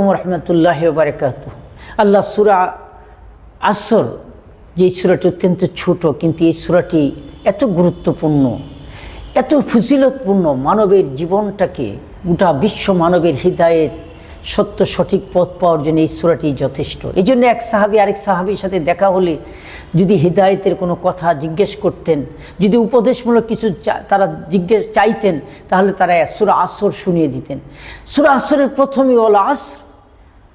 আলাইকুম রহমতুল্লাহ বারকাত আল্লাহ সুরা আসর যে সুরাটি অত্যন্ত ছোট, কিন্তু এই সুরাটি এত গুরুত্বপূর্ণ, এত ফজিলতপূর্ণ মানবের জীবনটাকে, গোটা বিশ্ব মানবের হৃদায়ত সত্য সঠিক পথ পাওয়ার জন্য এই সুরাটি যথেষ্ট। এই জন্য এক সাহাবি আরেক সাহাবির সাথে দেখা হলে, যদি হৃদায়তের কোনো কথা জিজ্ঞেস করতেন, যদি উপদেশমূলক কিছু তারা জিজ্ঞেস, চাইতেন, তাহলে তারা সুরা আসর শুনিয়ে দিতেন। সুরা আসরের প্রথমে ওল আসর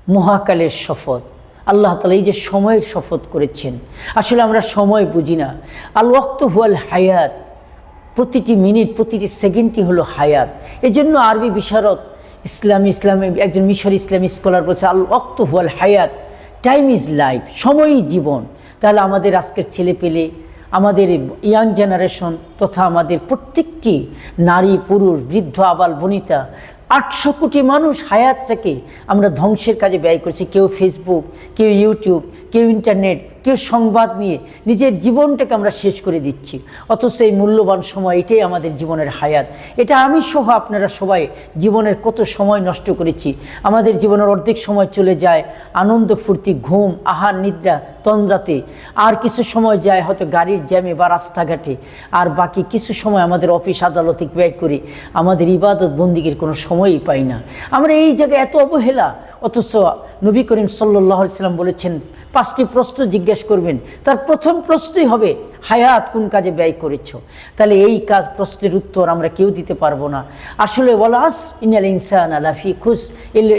মহাকালের শপথ। আল্লাহ তালা এই যে সময়ের শপথ করেছেন। আসলে আমরা সময় বুঝি না। আল ওয়াক্ত হুয়াল হায়াত। প্রতিটি মিনিট, প্রতিটি সেকেন্ডটি হলো হায়াত। এই জন্য আরবি বিশারদ ইসলামী ইসলামী, একজন মিশর ইসলামী স্কলার বলছে, আল ওয়াক্ত হুয়াল হায়াত, টাইম ইজ লাইফ, সময়ই জীবন। তাহলে আমাদের আজকের ছেলে পেলে, আমাদের ইয়াং জেনারেশন তথা আমাদের প্রত্যেকটি নারী, পুরুষ, বৃদ্ধ, আবাল, বনিতা আটশো কোটি মানুষ হায়াতটাকে আমরা ধ্বংসের কাজে ব্যয় করছি। কেউ ফেসবুক কেউ ইউটিউব কেউ ইন্টারনেট কেউ সংবাদ নিয়ে নিজের জীবনটাকে আমরা শেষ করে দিচ্ছি। অথচ এই মূল্যবান সময় এটাই আমাদের জীবনের হায়াত। এটা আমি সহ আপনারা সবাই জীবনের কত সময় নষ্ট করেছি। আমাদের জীবনের অর্ধেক সময় চলে যায়, আনন্দ, ফুর্তি, ঘুম, আহার, নিদ্রা তন্দ্রাতে আর কিছু সময় যায় হয়তো গাড়ির জ্যামে বা রাস্তাঘাটে। আর বাকি কিছু সময় আমাদের অফিস আদালতে ব্যয় করি। আমাদের ইবাদত বন্দিগির কোনো সময়ই পাই না। আমরা এই জায়গায় এত অবহেলা। অথচ নবী করিম সাল্লাহ সাল্লাম বলেছেন, পাঁচটি প্রশ্ন জিজ্ঞেস করবেন। তার প্রথম প্রশ্নই হবে হায়াত কোন কাজে ব্যয় করেছ? তাহলে এই কাজ প্রশ্নের উত্তর আমরা কেউ দিতে পারব না। আসলে ওলাস ইনাল ইনসান আলাফি খুশ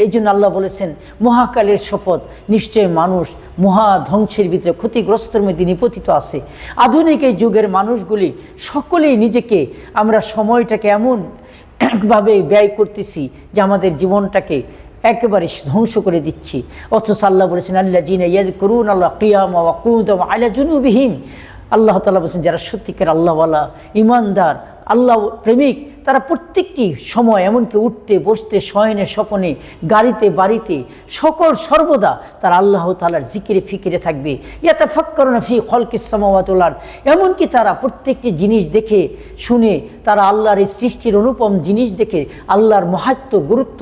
এই জন্য আল্লাহ বলেছেন, মহাকালের শপথ নিশ্চয় মানুষ মহা ধ্বংসের ভিতরে ক্ষতিগ্রস্তের মধ্যে নিপতিত আছে। আধুনিক এই যুগের মানুষগুলি সকলেই নিজেকে আমরা সময়টাকে এমন ভাবে ব্যয় করতেছি যে আমাদের জীবনটাকে একেবারে ধ্বংস করে দিচ্ছি। অথচ আল্লাহ বলেছেন আল্লাহ জিনা ইয়াদ করুন আল্লাহ কিয়াম আল্লাহ জুনুবিহীন আল্লাহ তালা বলছেন যারা সত্যিকার আল্লাহওয়ালা ইমানদার আল্লাহ প্রেমিক তারা প্রত্যেকটি সময় এমনকি উঠতে, বসতে, শয়নে, স্বপনে, গাড়িতে, বাড়িতে, সকল সর্বদা তারা আল্লাহ তালার জিকিরে, ফিকিরে থাকবে। ইয়াতে ফক্কর না ফি খলকে সামাওয়াতুল্লার এমনকি তারা প্রত্যেকটি জিনিস দেখে, শুনে তারা আল্লাহর এই সৃষ্টির অনুপম জিনিস দেখে আল্লাহর মহাত্ম, গুরুত্ব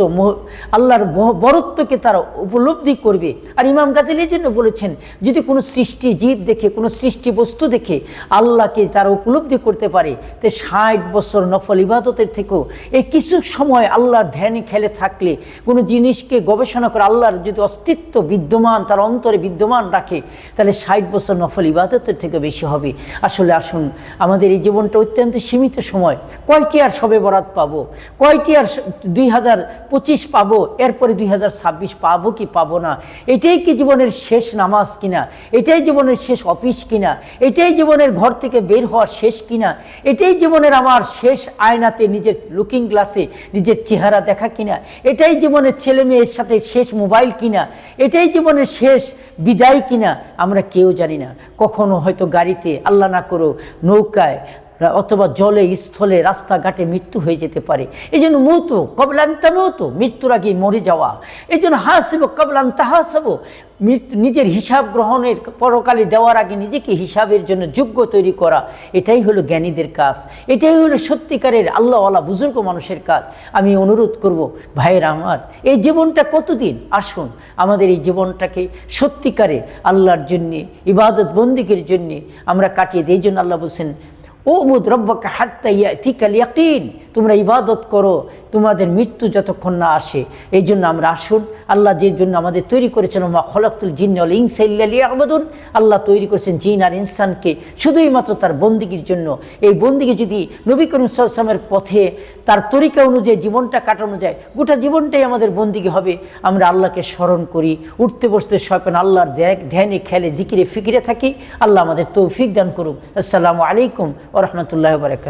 আল্লাহর বরত্বকে তারা উপলব্ধি করবে। আর ইমাম গাজিল এই জন্য বলেছেন, যদি কোনো সৃষ্টি জীব দেখে, কোনো সৃষ্টি বস্তু দেখে আল্লাহকে তারা উপলব্ধি করতে পারে, তে ষাট বছর নফল ইবাদতের থেকেও। এই কিছু সময় আল্লাহর ধ্যানে খেলে থাকলে কোনো জিনিসকে গবেষণা করে আল্লাহর যদি অস্তিত্ব বিদ্যমান, তার অন্তরে বিদ্যমান রাখে, তাহলে ষাট বছর নফল ইবাদতের থেকে বেশি হবে। আসলে আসুন, আমাদের এই জীবনটা অত্যন্ত সীমিত সময়। কয়টি আর সবে বরাত পাবো? কয়টি আর দুই হাজার পঁচিশ পাবো? এরপরে দুই হাজার ছাব্বিশ পাবো কি পাবো না? এটাই কি জীবনের শেষ নামাজ কিনা? এটাই জীবনের শেষ অফিস কিনা? এটাই জীবনের ঘর থেকে বের হওয়ার শেষ কিনা? এটাই জীবনের আমার শেষ আয়নাতে নিজের লুকিং গ্লাসে নিজের চেহারা দেখা কিনা? এটাই জীবনের ছেলে মেয়ের সাথে শেষ মোবাইল কিনা? এটাই জীবনের শেষ বিদায় কিনা? আমরা কেউ জানি না। কখনো হয়তো গাড়িতে, আল্লাহ না করো নৌকায় অথবা জলে, স্থলে, রাস্তাঘাটে মৃত্যু হয়ে যেতে পারে। এই জন্য মৌতো, কবলান্তা মৌতো, মৃত্যুর আগে মরে যাওয়া। এই জন্য হাসিব কবলান্তা হাসব নিজের হিসাব গ্রহণের পরকালে দেওয়ার আগে নিজেকে হিসাবের জন্য যোগ্য তৈরি করা। এটাই হলো জ্ঞানীদের কাজ। এটাই হলো সত্যিকারের আল্লাহওয়ালা বুজুর্গ মানুষের কাজ। আমি অনুরোধ করব, ভাইয়ের আমার, এই জীবনটা কতদিন? আসুন, আমাদের এই জীবনটাকে সত্যিকারে আল্লাহর জন্যে ইবাদত বন্দিকের জন্যে আমরা কাটিয়ে দিই। এই জন্য আল্লাহ বলছেন اعبد ربك حتى يأتيك اليقين. তোমরা ইবাদত করো, তোমাদের মৃত্যু যতক্ষণ না আসে। এই জন্য আমরা আসুন। আল্লাহ যে জন্য আমাদের তৈরি করেছেন মা খলাক্তুল জিন ইনসাইল্লি আবদুন আল্লাহ তৈরি করেছেন জিন আর ইনসানকে শুধুই মাত্র তার বন্দিগির জন্য। এই বন্দিকে যদি নবী করিম সাল্লামের পথে, তার তরিকা অনুযায়ী, জীবনটা কাটানো যায়, গোটা জীবনটাই আমাদের বন্দিকে হবে। আমরা আল্লাহকে স্মরণ করি। উঠতে বসতে সপেন আল্লাহর ধ্যানে, খেলে, জিকিরে, ফিকিরে থাকি। আল্লাহ আমাদের তৌফিক দান করুক। আসসালামু আলাইকুম ও রহমতুল্লাহ বারকাত